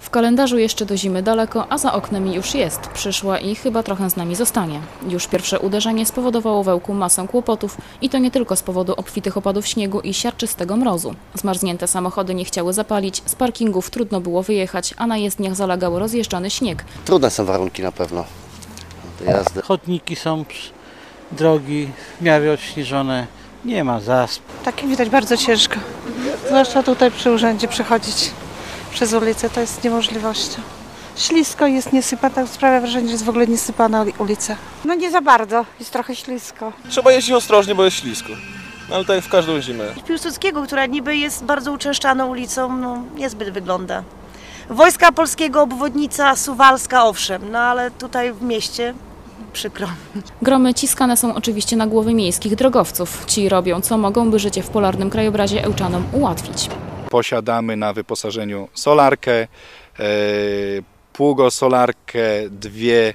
W kalendarzu jeszcze do zimy daleko, a za oknem już jest. Przyszła i chyba trochę z nami zostanie. Już pierwsze uderzenie spowodowało wełku masę kłopotów i to nie tylko z powodu obfitych opadów śniegu i siarczystego mrozu. Zmarznięte samochody nie chciały zapalić, z parkingów trudno było wyjechać, a na jezdniach zalegał rozjeżdżany śnieg. Trudne są warunki na pewno do jazdy. Chodniki są drogi, w miarę odśnieżone, nie ma zasp. Tak jak widać, bardzo ciężko. Zwłaszcza tutaj przy urzędzie przechodzić przez ulicę, to jest niemożliwością. Ślisko jest niesypana, tak sprawia wrażenie, że jest w ogóle niesypana uli- ulica. No nie za bardzo, jest trochę ślisko. Trzeba jeździć ostrożnie, bo jest ślisko. No ale tak jak w każdą zimę. Piłsudskiego, która niby jest bardzo uczęszczaną ulicą, no niezbyt wygląda. Wojska Polskiego, obwodnica Suwalska, owszem, no ale tutaj w mieście przykro. Gromy ciskane są oczywiście na głowy miejskich drogowców. Ci robią co mogą, by życie w polarnym krajobrazie Ełczanom ułatwić. Posiadamy na wyposażeniu solarkę, e, pługosolarkę, dwie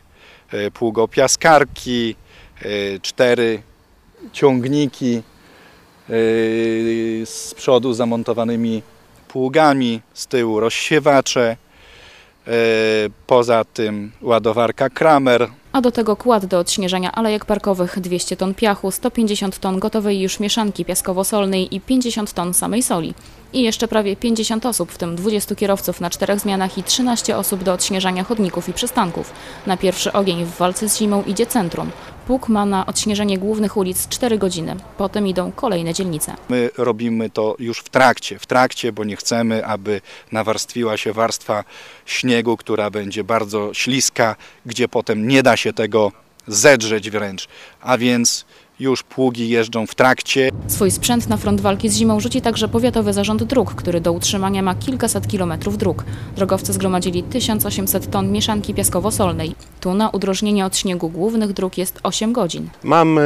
e, pługopiaskarki, e, cztery ciągniki z przodu zamontowanymi pługami, z tyłu rozsiewacze, poza tym ładowarka Kramer, A do tego kład do odśnieżania alejek parkowych, 200 ton piachu, 150 ton gotowej już mieszanki piaskowo-solnej i 50 ton samej soli. I jeszcze prawie 50 osób, w tym 20 kierowców na czterech zmianach i 13 osób do odśnieżania chodników i przystanków. Na pierwszy ogień w walce z zimą idzie centrum. Pług ma na odśnieżenie głównych ulic 4 godziny. Potem idą kolejne dzielnice. My robimy to już w trakcie, w trakcie, bo nie chcemy, aby nawarstwiła się warstwa śniegu, która będzie bardzo śliska, gdzie potem nie da się tego zedrzeć wręcz. A więc już pługi jeżdżą w trakcie. Swój sprzęt na front walki z zimą rzuci także Powiatowy Zarząd Dróg, który do utrzymania ma kilkaset kilometrów dróg. Drogowcy zgromadzili 1800 ton mieszanki piaskowo-solnej. Tu na udrożnienie od śniegu głównych dróg jest 8 godzin. Mamy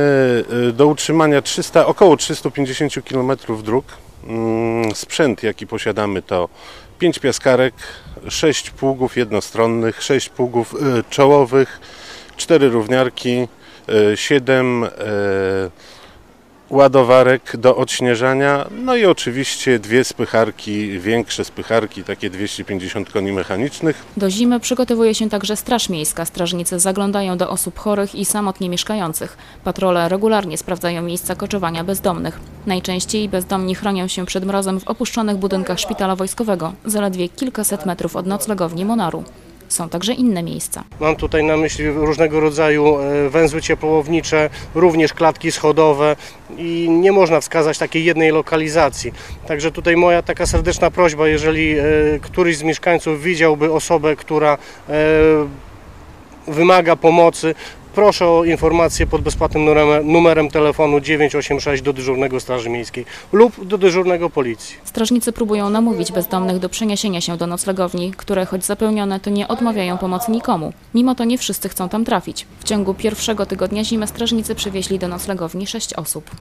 y, do utrzymania 300, około 350 km dróg. Mm, Sprzęt, jaki posiadamy, to 5 piaskarek, 6 pługów jednostronnych, 6 pługów y, czołowych, 4 równiarki, 7 ładowarek do odśnieżania, no i oczywiście dwie spycharki, większe spycharki, takie 250 koni mechanicznych. Do zimy przygotowuje się także Straż Miejska. Strażnicy zaglądają do osób chorych i samotnie mieszkających. Patrole regularnie sprawdzają miejsca koczowania bezdomnych. Najczęściej bezdomni chronią się przed mrozem w opuszczonych budynkach szpitala wojskowego, zaledwie kilkaset metrów od noclegowni Monaru. Są także inne miejsca. Mam tutaj na myśli różnego rodzaju e, węzły ciepłownicze, również klatki schodowe i nie można wskazać takiej jednej lokalizacji. Także tutaj moja taka serdeczna prośba, jeżeli e, któryś z mieszkańców widziałby osobę, która e, wymaga pomocy, proszę o informację pod bezpłatnym numerem, numerem telefonu 986 do dyżurnego Straży Miejskiej lub do dyżurnego Policji. Strażnicy próbują namówić bezdomnych do przeniesienia się do noclegowni, które choć zapełnione, to nie odmawiają pomocy nikomu. Mimo to nie wszyscy chcą tam trafić. W ciągu pierwszego tygodnia zimy strażnicy przywieźli do noclegowni sześć osób.